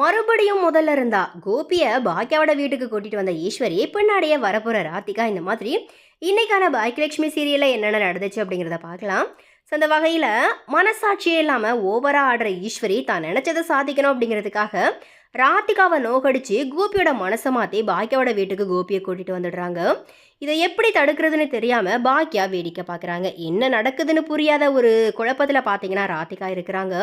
மறுபடியும் முதல்ல இருந்தா கோபிய பாக்கியாவோட வீட்டுக்கு கூட்டிட்டு வந்த ஈஸ்வரி பின்னாடியே வரப்போற ராதிகா இந்த மாதிரி இன்னைக்கான பாக்கியலட்சுமி சீரியல்ல என்னென்ன நடந்துச்சு? அப்படிங்கிறத பார்க்கலாம். ஸோ அந்த வகையில் மனசாட்சியே இல்லாமல் ஓவராக ஆடுற ஈஸ்வரி தான் நினச்சதை சாதிக்கணும் அப்படிங்கிறதுக்காக ராதிகாவை நோகடிச்சு கோபியோட மனசை மாற்றி பாக்கியாவோட வீட்டுக்கு கோபியை கூட்டிகிட்டு வந்துடுறாங்க. இதை எப்படி தடுக்கிறதுன்னு தெரியாமல் பாக்கியா வேடிக்கை பார்க்குறாங்க. என்ன நடக்குதுன்னு புரியாத ஒரு குழப்பத்தில் பார்த்தீங்கன்னா ராதிகா இருக்கிறாங்க.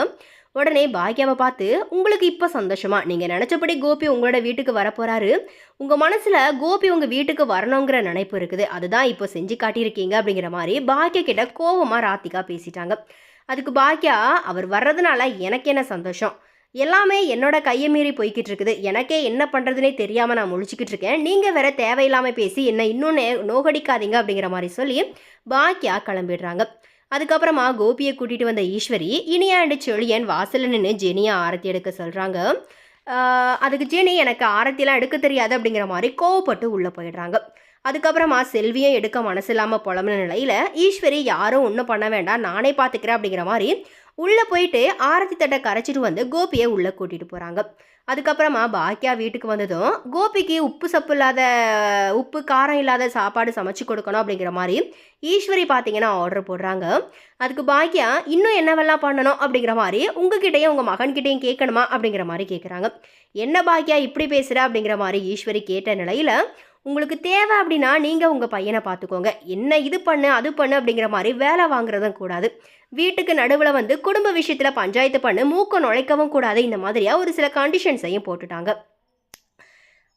உடனே பாக்கியாவை பார்த்து உங்களுக்கு இப்போ சந்தோஷமா? நீங்கள் நினச்சபடி கோபி உங்களோட வீட்டுக்கு வரப்போறாரு. உங்கள் மனசில் கோபி உங்கள் வீட்டுக்கு வரணுங்கிற நினைப்பு இருக்குது. அதுதான் இப்போ செஞ்சு காட்டியிருக்கீங்க. அப்படிங்கிற மாதிரி பாக்கியா கிட்ட கோவமாக ராத்திகா பேசிட்டாங்க. அதுக்கு பாக்கியா அவர் வர்றதுனால எனக்கு என்ன சந்தோஷம்? எல்லாமே என்னோட கையை மீறி போய்கிட்டு இருக்குது எனக்கே என்ன பண்ணுறதுனே தெரியாமல் நான் முழிச்சிக்கிட்டு இருக்கேன் நீங்கள் வேற தேவையில்லாமல் பேசி என்னை இன்னும் நோகடிக்காதீங்க அப்படிங்கிற மாதிரி சொல்லி பாக்கியா கிளம்பிடுறாங்க. அதுக்கப்புறமா கோபியை கூட்டிகிட்டு வந்த ஈஸ்வரி இனியாண்டு செழியன் வாசலில் நின்று ஜெனியா ஆரத்தி எடுக்க சொல்கிறாங்க அதுக்கு ஜெனி எனக்கு ஆரத்திலாம் எடுக்க தெரியாது அப்படிங்கிற மாதிரி கோவப்பட்டு உள்ளே போயிடுறாங்க. அதுக்கப்புறமா செல்வியும் எடுக்க மனசு இல்லாமல் புலம்புன நிலையில் ஈஸ்வரி யாரும் ஒன்றும் பண்ண வேண்டாம். நானே பார்த்துக்கிறேன் அப்படிங்கிற மாதிரி உள்ளே போயிட்டு ஆரத்தி தட்டை கரைச்சிட்டு வந்து கோபியை உள்ளே கூட்டிகிட்டு போகிறாங்க அதுக்கப்புறமா பாக்கியா வீட்டுக்கு வந்ததும் கோபிக்கு உப்பு சப்பு இல்லாத உப்பு காரம் இல்லாத சாப்பாடு சமைச்சு கொடுக்கணும் அப்படிங்கிற மாதிரி ஈஸ்வரி பார்த்தீங்கன்னா ஆர்டர் போடுறாங்க. அதுக்கு பாக்கியா இன்னும் என்னவெல்லாம் பண்ணணும்? அப்படிங்கிற மாதிரி உங்ககிட்டயும் உங்கள் மகன்கிட்டையும் கேட்கணுமா அப்படிங்கிற மாதிரி கேட்குறாங்க என்ன பாக்கியா இப்படி பேசுகிற அப்படிங்கிற மாதிரி ஈஸ்வரி கேட்ட நிலையில் உங்களுக்கு தேவை அப்படின்னா நீங்கள் உங்கள் பையனை பார்த்துக்கோங்க. என்ன இது பண்ணு அது பண்ணு அப்படிங்கிற மாதிரி வேலை வாங்குறதும் கூடாது. வீட்டுக்கு நடுவில் வந்து குடும்ப விஷயத்தில் பஞ்சாயத்து பண்ணு மூக்க நுழைக்கவும் கூடாது. இந்த மாதிரியாக ஒரு சில கண்டிஷன்ஸையும் போட்டுட்டாங்க.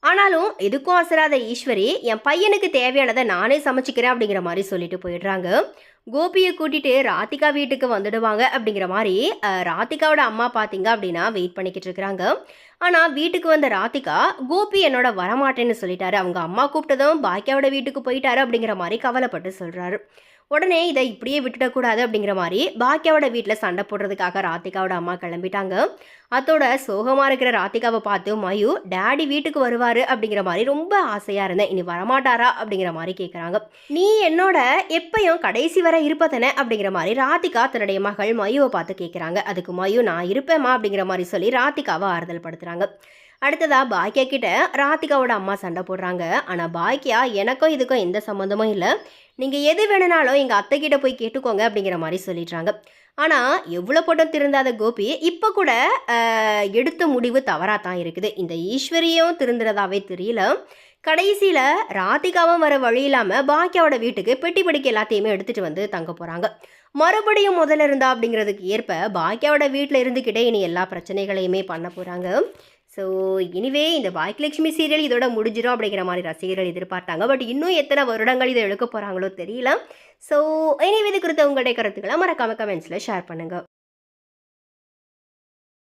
ஆனாலும் எதுக்கும் அசராத ஈஸ்வரி என் பையனுக்கு தேவையானதை நானே சமைச்சிக்கிறேன் அப்படிங்கிற மாதிரி சொல்லிட்டு போயிடுறாங்க. கோபியை கூட்டிட்டு ராதிகா வீட்டுக்கு வந்துடுவாங்க அப்படிங்கிற மாதிரி ராதிகாவோட அம்மா பார்த்தீங்க அப்படின்னா வெயிட் பண்ணிக்கிட்டு இருக்கிறாங்க ஆனால் வீட்டுக்கு வந்த ராதிகா கோபி என்னோட வரமாட்டேன்னு சொல்லிட்டாரு. அவங்க அம்மா கூப்பிட்டதும் பாக்கியாவோட வீட்டுக்கு போயிட்டாரு அப்படிங்கிற மாதிரி கவலைப்பட்டு சொல்கிறாரு உடனே இதை இப்படியே விட்டுடக்கூடாது அப்படிங்கிற மாதிரி பாக்கியாவோட வீட்டில் சண்டை போடுறதுக்காக ராதிகாவோட அம்மா கிளம்பிட்டாங்க. அதோட சோகமாக இருக்கிற ராதிகாவை பார்த்து மயு டேடி வீட்டுக்கு வருவார் அப்படிங்கிற மாதிரி ரொம்ப ஆசையாக இருந்தேன் இனி வரமாட்டாரா? அப்படிங்கிற மாதிரி கேட்குறாங்க நீ என்னோட எப்பயும் கடைசி வரை இருப்பதனே அப்படிங்கிற மாதிரி ராதிகா தன்னுடைய மகள் மயுவை பார்த்து கேட்குறாங்க அதுக்கு மயு நான் இருப்பேம்மா அப்படிங்கிற மாதிரி சொல்லி ராதிகாவை ஆறுதல் படுத்துகிறாங்க அடுத்ததா பாக்கியா கிட்ட ராதிகாவோட அம்மா சண்டை போடுறாங்க. ஆனால் பாக்கியா எனக்கும் இதுக்கும் எந்த சம்மந்தமும் இல்லை. நீங்கள் எது வேணுனாலும் எங்கள் அத்தை கிட்ட போய் கேட்டுக்கோங்க அப்படிங்கிற மாதிரி சொல்லிடுறாங்க. ஆனால் எவ்வளோ போட்டம் திருந்தாத கோபி இப்போ கூட எடுத்த முடிவு தவறாக தான் இருக்குது. இந்த ஈஸ்வரியும் திருந்துறதாவே தெரியல. கடைசியில் ராதிகாவும் வர வழி இல்லாமல் பாக்கியாவோட வீட்டுக்கு பெட்டி படிக்க எல்லாத்தையுமே எடுத்துகிட்டு வந்து தங்க போகிறாங்க மறுபடியும் முதல்ல இருந்தா அப்படிங்கிறதுக்கு ஏற்ப பாக்கியாவோட வீட்டில் இருந்துக்கிட்டே இனி எல்லா பிரச்சனைகளையுமே பண்ண போகிறாங்க ஸோ இனிவே இந்த பாக்கியலட்சுமி சீரியல் இதோட முடிஞ்சிடும் அப்படிங்கிற மாதிரி ரசிகர்கள் எதிர்பார்த்தாங்க. பட் இன்னும் எத்தனை வருடங்கள் இதை எழுக்க போகிறாங்களோ தெரியல. ஸோ இனிவே இது குறித்த உங்களுடைய கருத்துக்களை மறக்காம கமெண்ட்ஸில் ஷேர் பண்ணுங்கள்